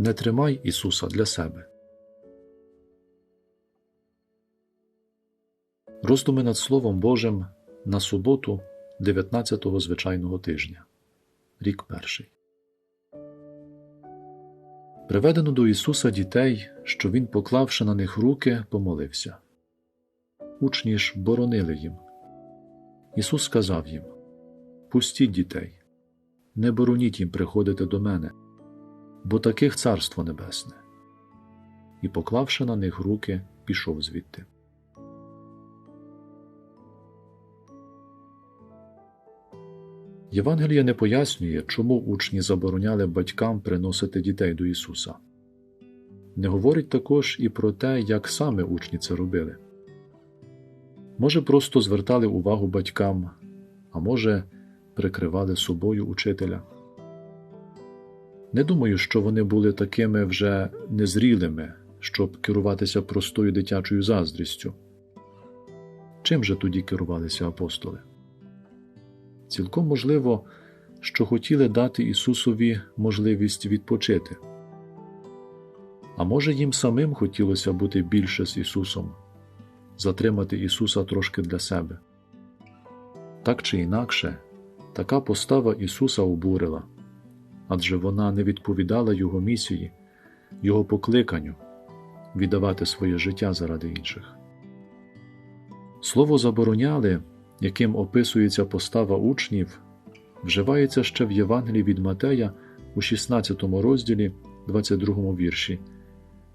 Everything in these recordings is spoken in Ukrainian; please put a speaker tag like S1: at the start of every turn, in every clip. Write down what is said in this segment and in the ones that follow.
S1: Не тримай Ісуса для себе. Роздуми над Словом Божим на суботу 19-го звичайного тижня. Рік перший. Приведено до Ісуса дітей, що Він, поклавши на них руки, помолився. Учні ж боронили їм. Ісус сказав їм: Пустіть дітей, не бороніть їм приходити до мене, бо таких царство небесне. І, поклавши на них руки, пішов звідти. Євангеліє не пояснює, чому учні забороняли батькам приносити дітей до Ісуса. Не говорить також і про те, як саме учні це робили. Може, просто звертали увагу батькам, а може, прикривали собою учителя. Не думаю, що вони були такими вже незрілими, щоб керуватися простою дитячою заздрістю. Чим же тоді керувалися апостоли? Цілком можливо, що хотіли дати Ісусові можливість відпочити. А може, їм самим хотілося бути більше з Ісусом, затримати Ісуса трошки для себе. Так чи інакше, така постава Ісуса обурила, адже вона не відповідала Його місії, Його покликанню віддавати своє життя заради інших. Слово забороняли яким описується постава учнів, вживається ще в Євангелії від Матея у 16 розділі, 22 вірші,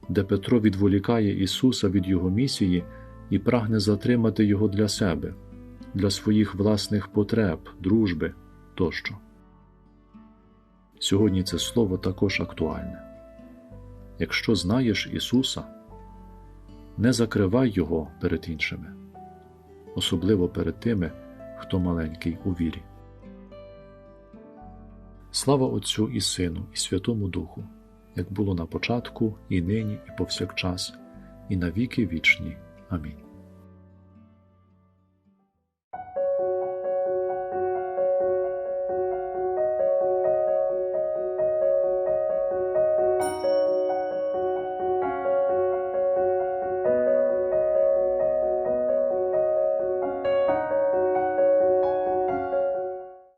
S1: де Петро відволікає Ісуса від Його місії і прагне затримати Його для себе, для своїх власних потреб, дружби тощо. Сьогодні це слово також актуальне. Якщо знаєш Ісуса, не закривай Його перед іншими особливо перед тими, хто маленький у вірі. Слава Отцю і Сину, і Святому Духу, як було на початку, і нині, і повсякчас, і на віки вічні. Амінь.